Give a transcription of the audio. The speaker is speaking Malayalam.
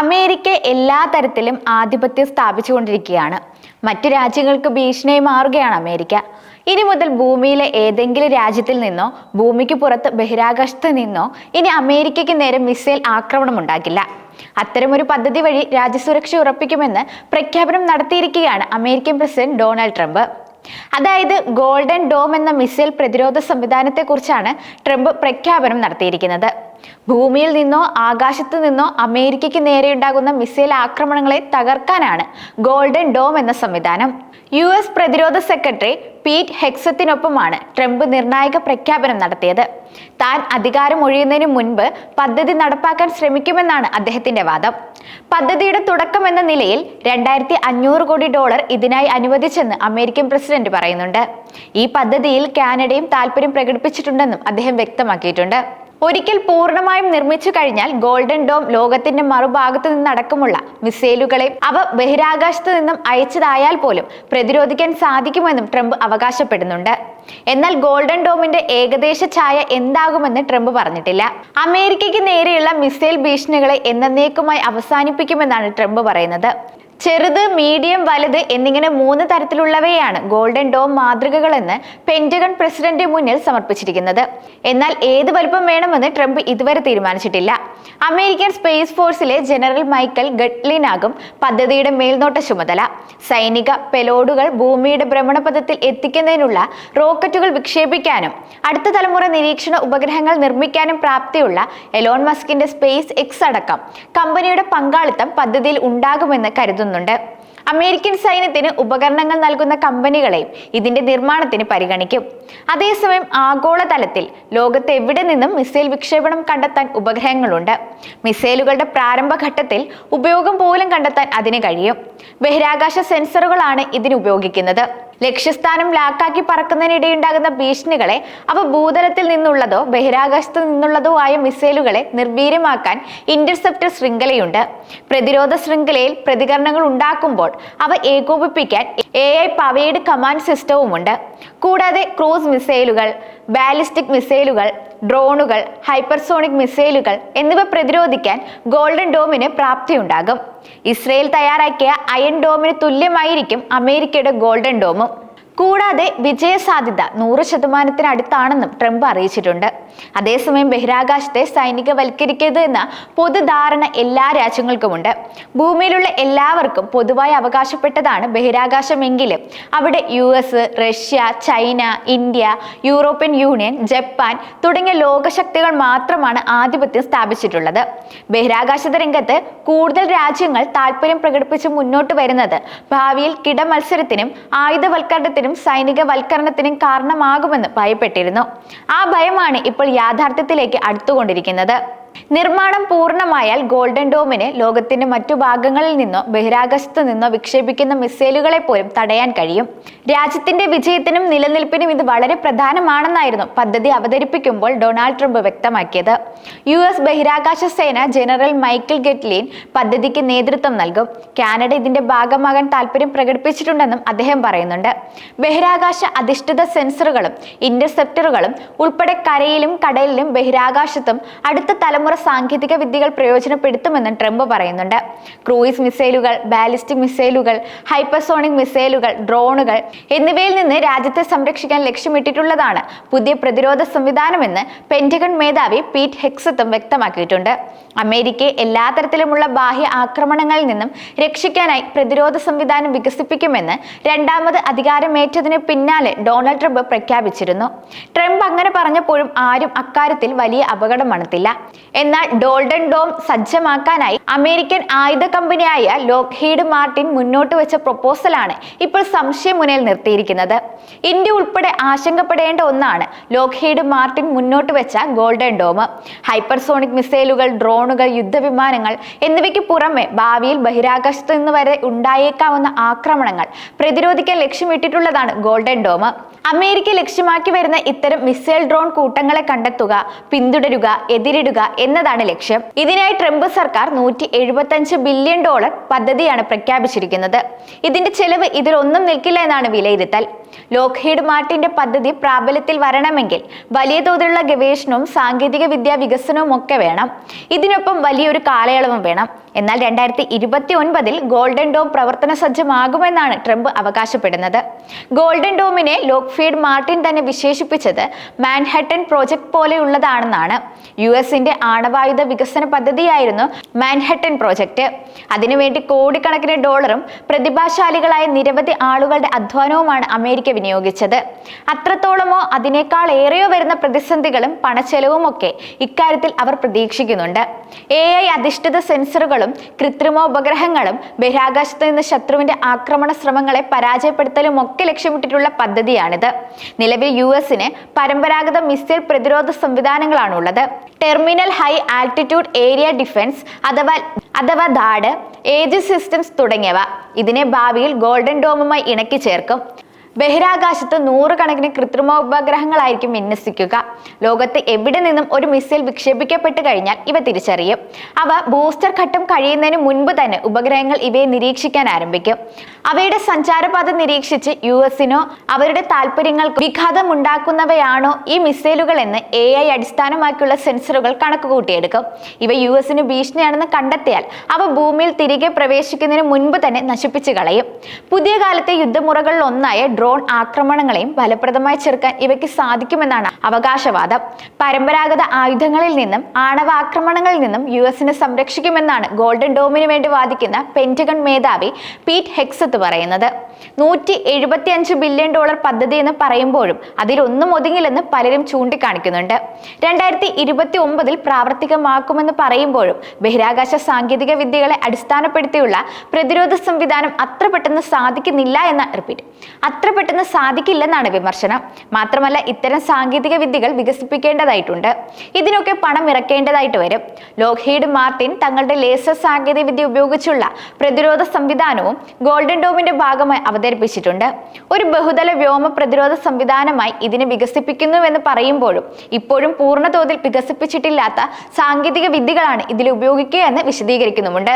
അമേരിക്ക എല്ലാ തരത്തിലും ആധിപത്യം സ്ഥാപിച്ചുകൊണ്ടിരിക്കുകയാണ്. മറ്റു രാജ്യങ്ങൾക്ക് ഭീഷണിയായി മാറുകയാണ് അമേരിക്ക. ഇനി മുതൽ ഭൂമിയിലെ ഏതെങ്കിലും രാജ്യത്തിൽ നിന്നോ ഭൂമിക്ക് പുറത്ത് ബഹിരാകാശത്ത് നിന്നോ ഇനി അമേരിക്കയ്ക്ക് നേരെ മിസൈൽ ആക്രമണം ഉണ്ടാകില്ല. അത്തരമൊരു പദ്ധതി വഴി രാജ്യസുരക്ഷ ഉറപ്പിക്കുമെന്ന് പ്രഖ്യാപനം നടത്തിയിരിക്കുകയാണ് അമേരിക്കൻ പ്രസിഡന്റ് ഡൊണാൾഡ് ട്രംപ്. അതായത് ഗോൾഡൻ ഡോം എന്ന മിസൈൽ പ്രതിരോധ സംവിധാനത്തെക്കുറിച്ചാണ് ട്രംപ് പ്രഖ്യാപനം നടത്തിയിരിക്കുന്നത്. ഭൂമിയിൽ നിന്നോ ആകാശത്തു നിന്നോ അമേരിക്കയ്ക്ക് നേരെയുണ്ടാകുന്ന മിസൈൽ ആക്രമണങ്ങളെ തകർക്കാനാണ് ഗോൾഡൻ ഡോം എന്ന സംവിധാനം. യു എസ് പ്രതിരോധ സെക്രട്ടറി പീറ്റ് ഹെക്സത്തിനൊപ്പമാണ് ട്രംപ് നിർണായക പ്രഖ്യാപനം നടത്തിയത്. താൻ അധികാരം ഒഴിയുന്നതിന് മുൻപ് പദ്ധതി നടപ്പാക്കാൻ ശ്രമിക്കുമെന്നാണ് അദ്ദേഹത്തിന്റെ വാദം. പദ്ധതിയുടെ തുടക്കം എന്ന നിലയിൽ രണ്ടായിരത്തി അഞ്ഞൂറ് കോടി ഡോളർ ഇതിനായി അനുവദിച്ചെന്ന് അമേരിക്കൻ പ്രസിഡന്റ് പറയുന്നുണ്ട്. ഈ പദ്ധതിയിൽ കാനഡയും താല്പര്യം പ്രകടിപ്പിച്ചിട്ടുണ്ടെന്നും അദ്ദേഹം വ്യക്തമാക്കിയിട്ടുണ്ട്. ഒരിക്കൽ പൂർണമായും നിർമ്മിച്ചു കഴിഞ്ഞാൽ ഗോൾഡൻ ഡോം ലോകത്തിന്റെ മറുഭാഗത്ത് നിന്നടക്കമുള്ള മിസൈലുകളെ അവ ബഹിരാകാശത്ത് നിന്നും അയച്ചതായാൽ പോലും പ്രതിരോധിക്കാൻ സാധിക്കുമെന്നും ട്രംപ് അവകാശപ്പെടുന്നുണ്ട്. എന്നാൽ ഗോൾഡൻ ഡോമിന്റെ ഏകദേശ ഛായ എന്താകുമെന്ന് ട്രംപ് പറഞ്ഞിട്ടില്ല. അമേരിക്കയ്ക്ക് നേരെയുള്ള മിസൈൽ ഭീഷണികളെ എന്നേക്കുമായി അവസാനിപ്പിക്കുമെന്നാണ് ട്രംപ് പറയുന്നത്. ചെറുത് മീഡിയം വലുത് എന്നിങ്ങനെ മൂന്ന് തരത്തിലുള്ളവയാണ് ഗോൾഡൻ ഡോം മാതൃകകളെന്ന് പെന്റഗൺ പ്രസിഡന്റ് മുന്നിൽ സമർപ്പിച്ചിരിക്കുന്നത്. എന്നാൽ ഏത് വലുപ്പം വേണമെന്ന് ട്രംപ് ഇതുവരെ തീരുമാനിച്ചിട്ടില്ല. അമേരിക്കൻ സ്പേസ് ഫോഴ്സിലെ ജനറൽ മൈക്കൽ ഗഡ്ലിനാകും പദ്ധതിയുടെ മേൽനോട്ട ചുമതല. സൈനിക പെലോഡുകൾ ഭൂമിയുടെ ഭ്രമണപഥത്തിൽ എത്തിക്കുന്നതിനുള്ള റോക്കറ്റുകൾ വിക്ഷേപിക്കാനും അടുത്ത തലമുറ നിരീക്ഷണ ഉപഗ്രഹങ്ങൾ നിർമ്മിക്കാനും പ്രാപ്തിയുള്ള എലോൺ മസ്കിന്റെ സ്പേസ് എക്സ് അടക്കം കമ്പനിയുടെ പങ്കാളിത്തം പദ്ധതിയിൽ ഉണ്ടാകുമെന്ന് കരുതുന്നുണ്ട് അമേരിക്കൻ സൈന്യത്തിന് ഉപകരണങ്ങൾ നൽകുന്ന കമ്പനികളെയും ഇതിന്റെ നിർമ്മാണത്തിന് പരിഗണിക്കും. അതേസമയം ആഗോളതലത്തിൽ ലോകത്ത് എവിടെ നിന്നും മിസൈൽ വിക്ഷേപണം കണ്ടെത്താൻ ഉപഗ്രഹങ്ങളുണ്ട്. മിസൈലുകളുടെ പ്രാരംഭഘട്ടത്തിൽ ഉപയോഗം പോലും കണ്ടെത്താൻ അതിന് കഴിയും. ബഹിരാകാശ സെൻസറുകളാണ് ഇതിന് ഉപയോഗിക്കുന്നത്. ലക്ഷ്യസ്ഥാനം ലാക്കാക്കി പറക്കുന്നതിനിടെയുണ്ടാകുന്ന ഭീഷണികളെ അവ ഭൂതലത്തിൽ നിന്നുള്ളതോ ബഹിരാകാശത്തു നിന്നുള്ളതോ ആയ മിസൈലുകളെ നിർവീര്യമാക്കാൻ ഇന്റർസെപ്റ്റർ ശൃംഖലയുണ്ട്. പ്രതിരോധ ശൃംഖലയിൽ പ്രതികരണങ്ങൾ ഉണ്ടാക്കുമ്പോൾ അവ ഏകോപിപ്പിക്കാൻ എ ഐ പവേഡ് കമാൻഡ് സിസ്റ്റവുമുണ്ട്. കൂടാതെ ക്രൂസ് മിസൈലുകൾ ബാലിസ്റ്റിക് മിസൈലുകൾ ഡ്രോണുകൾ ഹൈപ്പർസോണിക് മിസൈലുകൾ എന്നിവ പ്രതിരോധിക്കാൻ ഗോൾഡൻ ഡോമിന് പ്രാപ്തിയുണ്ടാകും. ഇസ്രയേൽ തയ്യാറാക്കിയ അയൺ ഡോമിന് തുല്യമായിരിക്കും അമേരിക്കയുടെ ഗോൾഡൻ ഡോമും. കൂടാതെ വിജയസാധ്യത നൂറ് ശതമാനത്തിനടുത്താണെന്നും ട്രംപ് അറിയിച്ചിട്ടുണ്ട്. അതേസമയം ബഹിരാകാശത്തെ സൈനികവൽക്കരിക്കരുത് എന്ന പൊതുധാരണ എല്ലാ രാജ്യങ്ങൾക്കുമുണ്ട്. ഭൂമിയിലുള്ള എല്ലാവർക്കും പൊതുവായി അവകാശപ്പെട്ടതാണ് ബഹിരാകാശമെങ്കിലും അവിടെ U S Russia China India European union Japan തുടങ്ങിയ ലോകശക്തികൾ മാത്രമാണ് ആധിപത്യം സ്ഥാപിച്ചിട്ടുള്ളത്. ബഹിരാകാശ രംഗത്ത് കൂടുതൽ രാജ്യങ്ങൾ താല്പര്യം പ്രകടിപ്പിച്ച് മുന്നോട്ട് വരുന്നത് ഭാവിയിൽ കിടമത്സരത്തിനും ആയുധവൽക്കരണത്തിനും സൈനികവൽക്കരണത്തിനും കാരണമാകുമെന്ന് ഭയപ്പെട്ടിരുന്നു. ആ ഭയമാണ് ഇപ്പോൾ യാഥാർത്ഥ്യത്തിലേക്ക് അടുത്തുകൊണ്ടിരിക്കുന്നത്. നിർമ്മാണം പൂർണമായാൽ ഗോൾഡൻ ഡോമിന് ലോകത്തിന്റെ മറ്റു ഭാഗങ്ങളിൽ നിന്നോ ബഹിരാകാശത്തു നിന്നോ വിക്ഷേപിക്കുന്ന മിസൈലുകളെ പോലും തടയാൻ കഴിയും. രാജ്യത്തിന്റെ വിജയത്തിനും നിലനിൽപ്പിനും ഇത് വളരെ പ്രധാനമാണെന്നായിരുന്നു പദ്ധതി അവതരിപ്പിക്കുമ്പോൾ ഡൊണാൾഡ് ട്രംപ് വ്യക്തമാക്കിയത്. യു എസ് ബഹിരാകാശ സേന ജനറൽ മൈക്കിൾ ഗെറ്റ്ലിൻ പദ്ധതിക്ക് നേതൃത്വം നൽകും. കാനഡ ഇതിന്റെ ഭാഗമാകാൻ താല്പര്യം പ്രകടിപ്പിച്ചിട്ടുണ്ടെന്നും അദ്ദേഹം പറയുന്നുണ്ട്. ബഹിരാകാശ അധിഷ്ഠിത സെൻസറുകളും ഇന്റർസെപ്റ്ററുകളും ഉൾപ്പെടെ കരയിലും കടലിലും ബഹിരാകാശത്തും അടുത്ത തലമുറ സാങ്കേതിക വിദ്യകൾ പ്രയോജനപ്പെടുത്തുമെന്നും ട്രംപ് പറയുന്നുണ്ട്. ക്രൂയിസ് മിസൈലുകൾ ബാലിസ്റ്റിക് മിസൈലുകൾ ഹൈപ്പർസോണിക് മിസൈലുകൾ ഡ്രോണുകൾ എന്നിവയിൽ നിന്ന് രാജ്യത്തെ സംരക്ഷിക്കാൻ ലക്ഷ്യമിട്ടിട്ടുള്ളതാണ് പുതിയ പ്രതിരോധ സംവിധാനമെന്ന് പെന്റഗൺ മേധാവി പീറ്റ് ഹെക്സത്തും വ്യക്തമാക്കിയിട്ടുണ്ട്. അമേരിക്കയെ എല്ലാ തരത്തിലുമുള്ള ബാഹ്യ ആക്രമണങ്ങളിൽ നിന്നും രക്ഷിക്കാനായി പ്രതിരോധ സംവിധാനം വികസിപ്പിക്കുമെന്ന് രണ്ടാമത് അധികാരമേറ്റതിന് പിന്നാലെ ഡൊണാൾഡ് ട്രംപ് പ്രഖ്യാപിച്ചിരുന്നു. ട്രംപ് അങ്ങനെ പറഞ്ഞപ്പോഴും ആരും അക്കാര്യത്തിൽ വലിയ അപകടം മണത്തില്ല. എന്നാൽ ഡോൾഡൻ ഡോം സജ്ജമാക്കാനായി അമേരിക്കൻ ആയുധ കമ്പനിയായ ലോക്ക്ഹീഡ് മാർട്ടിൻ മുന്നോട്ട് വെച്ച പ്രൊപ്പോസലാണ് ഇപ്പോൾ സംശയം മുന്നിൽ നിർത്തിയിരിക്കുന്നത്. ഇന്ത്യ ഉൾപ്പെടെ ആശങ്കപ്പെടേണ്ട ഒന്നാണ് ലോക്ക്ഹീഡ് മാർട്ടിൻ മുന്നോട്ട് വെച്ച ഗോൾഡൻ ഡോം. ഹൈപ്പർസോണിക് മിസൈലുകൾ ഡ്രോണുകൾ യുദ്ധവിമാനങ്ങൾ എന്നിവയ്ക്ക് പുറമെ ഭാവിയിൽ ബഹിരാകാശത്ത് നിന്ന് വരെ ഉണ്ടായേക്കാവുന്ന ആക്രമണങ്ങൾ പ്രതിരോധിക്കാൻ ലക്ഷ്യമിട്ടിട്ടുള്ളതാണ് ഗോൾഡൻ ഡോം. അമേരിക്ക ലക്ഷ്യമാക്കി വരുന്ന ഇത്തരം മിസൈൽ ഡ്രോൺ കൂട്ടങ്ങളെ കണ്ടെത്തുക പിന്തുടരുക എതിരിടുക എന്നതാണ് ലക്ഷ്യം. ഇതിനായി ട്രംപ് സർക്കാർ നൂറ്റി എഴുപത്തഞ്ച് ബില്യൺ ഡോളർ പദ്ധതിയാണ് പ്രഖ്യാപിച്ചിരിക്കുന്നത്. ഇതിന്റെ ചെലവ് ഇതിലൊന്നും നിൽക്കില്ല എന്നാണ് വിലയിരുത്തൽ. ലോക്ഹീഡ് മാർട്ടിന്റെ പദ്ധതി പ്രാബല്യത്തിൽ വരണമെങ്കിൽ വലിയ തോതിലുള്ള ഗവേഷണവും സാങ്കേതിക വിദ്യാ വികസനവും ഒക്കെ വേണം. ഇതിനൊപ്പം വലിയൊരു കാലയളവും വേണം. എന്നാൽ രണ്ടായിരത്തി ഇരുപത്തി ഒൻപതിൽ ഗോൾഡൻ ഡോം പ്രവർത്തന സജ്ജമാകുമെന്നാണ് ട്രംപ് അവകാശപ്പെടുന്നത്. ഗോൾഡൻ ഡോമിനെ ലോക്ഫീഡ് മാർട്ടിൻ തന്നെ വിശേഷിപ്പിച്ചത് മാൻഹട്ടൻ പ്രോജക്ട് പോലെയുള്ളതാണെന്നാണ്. യു എസിന്റെ ആണവായുധ വികസന പദ്ധതിയായിരുന്നു മാൻഹട്ടൻ പ്രോജക്റ്റ് അതിനുവേണ്ടി കോടിക്കണക്കിന് ഡോളറും പ്രതിഭാശാലികളായ നിരവധി ആളുകളുടെ അധ്വാനവുമാണ് അമേരിക്ക വിനിയോഗിച്ചത്. അത്രത്തോളമോ അതിനേക്കാൾ ഏറെയോ വരുന്ന പ്രതിസന്ധികളും പണച്ചെലവും ഒക്കെ ഇക്കാര്യത്തിൽ അവർ പ്രതീക്ഷിക്കുന്നുണ്ട്. എ ഐ അധിഷ്ഠിത സെൻസറുകളും കൃത്രിമോപഗ്രഹങ്ങളും ബഹിരാകാശത്ത് നിന്ന് ശത്രുവിന്റെ ആക്രമണ ശ്രമങ്ങളെ പരാജയപ്പെടുത്തലും ഒക്കെ ലക്ഷ്യമിട്ടിട്ടുള്ള പദ്ധതിയാണിത്. നിലവിൽ യു എസിന് പരമ്പരാഗത മിസൈൽ പ്രതിരോധ സംവിധാനങ്ങളാണുള്ളത്. Terminal high altitude area defence അഥവാ അഥവാ ദാഡ് ഏജ് സിസ്റ്റംസ് തുടങ്ങിയവ. ഇതിനെ ഭാവിയിൽ ഗോൾഡൻ ഡോമുമായി ഇണക്കി ചേർക്കും. ബഹിരാകാശത്ത് നൂറുകണക്കിന് കൃത്രിമോപഗ്രഹങ്ങളായിരിക്കും വിന്യസിക്കുക. ലോകത്ത് എവിടെ നിന്നും ഒരു മിസൈൽ വിക്ഷേപിക്കപ്പെട്ട് കഴിഞ്ഞാൽ ഇവ തിരിച്ചറിയും. അവ ബൂസ്റ്റർ ഘട്ടം കഴിയുന്നതിന് മുൻപ് തന്നെ ഉപഗ്രഹങ്ങൾ ഇവയെ നിരീക്ഷിക്കാൻ ആരംഭിക്കും. അവയുടെ സഞ്ചാരപാത നിരീക്ഷിച്ച് യു എസിനോ അവരുടെ താല്പര്യങ്ങൾക്ക് വിഘാതമുണ്ടാക്കുന്നവയാണോ ഈ മിസൈലുകൾ എന്ന് എ ഐ അടിസ്ഥാനമാക്കിയുള്ള സെൻസറുകൾ കണക്കുകൂട്ടിയെടുക്കും. ഇവ യു എസിന് ഭീഷണിയാണെന്ന് കണ്ടെത്തിയാൽ അവ ഭൂമിയിൽ തിരികെ പ്രവേശിക്കുന്നതിന് മുൻപ് തന്നെ നശിപ്പിച്ചു കളയും. പുതിയ കാലത്തെ യുദ്ധമുറകളിൽ ഒന്നായ ഡ്രോൺ ആക്രമണങ്ങളെയും ഫലപ്രദമായി ചെറുക്കാൻ ഇവയ്ക്ക് സാധിക്കുമെന്നാണ് അവകാശവാദം. പരമ്പരാഗത ആയുധങ്ങളിൽ നിന്നും ആണവാക്രമണങ്ങളിൽ നിന്നും യു എസിനെ സംരക്ഷിക്കുമെന്നാണ് ഗോൾഡൻ ഡോമിന് വേണ്ടി വാദിക്കുന്ന പെന്റഗൺ മേധാവി പീറ്റ് ഹെക്സത്ത് പറയുന്നത്. നൂറ്റി എഴുപത്തി അഞ്ച് ബില്യൺ ഡോളർ പദ്ധതി എന്ന് പറയുമ്പോഴും അതിലൊന്നും ഒതുങ്ങില്ലെന്ന് പലരും ചൂണ്ടിക്കാണിക്കുന്നുണ്ട്. രണ്ടായിരത്തി ഇരുപത്തി ഒമ്പതിൽ പ്രാവർത്തികമാക്കുമെന്ന് പറയുമ്പോഴും ബഹിരാകാശ സാങ്കേതിക വിദ്യകളെ അടിസ്ഥാനപ്പെടുത്തിയുള്ള പ്രതിരോധ സംവിധാനം അത്ര പെട്ടെന്ന് സാധിക്കുന്നില്ല എന്ന റിപ്പീറ്റ് അത്ര പെട്ടെന്ന് സാധിക്കില്ലെന്നാണ് വിമർശനം. മാത്രമല്ല ഇത്തരം സാങ്കേതിക വിദ്യകൾ വികസിപ്പിക്കേണ്ടതായിട്ടുണ്ട്. ഇതിനൊക്കെ പണം ഇറക്കേണ്ടതായിട്ട് വരും. ലോക്ഹീഡ് മാർട്ടിൻ തങ്ങളുടെ ലേസർ സാങ്കേതിക വിദ്യ ഉപയോഗിച്ചുള്ള പ്രതിരോധ സംവിധാനവും ഗോൾഡൻ ഡോമിന്റെ ഭാഗമായി അവതരിപ്പിച്ചിട്ടുണ്ട്. ഒരു ബഹുതല വ്യോമ പ്രതിരോധ സംവിധാനമായി ഇതിനെ വികസിപ്പിക്കുന്നുവെന്ന് പറയുമ്പോഴും ഇപ്പോഴും പൂർണതോതിൽ വികസിപ്പിച്ചിട്ടില്ലാത്ത സാങ്കേതിക വിദ്യകളാണ് ഇതിൽ ഉപയോഗിക്കുക എന്ന് വിശദീകരിക്കുന്നുമുണ്ട്.